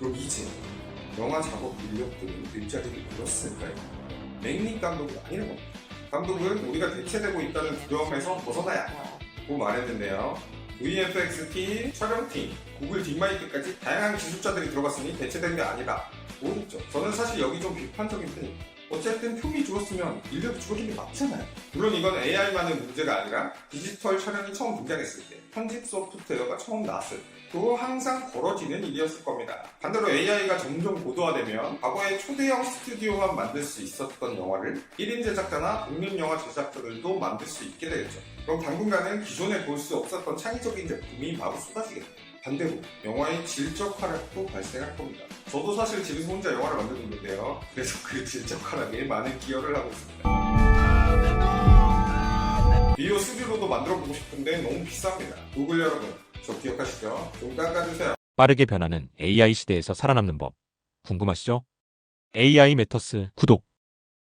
그럼 이제 영화 작업 인력들은 일자리를 잃었을까요? 맥닉 감독이 아니라고. 감독은 우리가 대체되고 있다는 두려움에서 벗어나야 한다고 말했는데요. VFX팀, 촬영팀, 구글 딥마이크까지 다양한 기술자들이 들어갔으니 대체된 게 아니다. 모르겠죠. 저는 사실 여기 좀 비판적인 편입니다. 어쨌든 표이 죽었으면 인력이 죽어진 게 맞잖아요. 물론 이건 AI만의 문제가 아니라 디지털 촬영이 처음 등장했을 때, 편집 소프트웨어가 처음 나왔을 때, 또 항상 벌어지는 일이었을 겁니다. 반대로 AI가 점점 고도화되면 과거에 초대형 스튜디오만 만들 수 있었던 영화를 1인 제작자나 독립 영화 제작자들도 만들 수 있게 되겠죠. 그럼 당분간은 기존에 볼 수 없었던 창의적인 제품이 마구 쏟아지겠죠. 반대로 영화의 질적 하락도 발생할 겁니다. 저도 사실 집에서 혼자 영화를 만들고 있는데요. 그래서 그 질적 하락에 많은 기여를 하고 있습니다. 비디오 스튜디오도 만들어보고 싶은데 너무 비쌉니다. 구글 여러분, 저 기억하시죠? 좀 깎아주세요. 빠르게 변하는 AI 시대에서 살아남는 법. 궁금하시죠? AI 메터스 구독.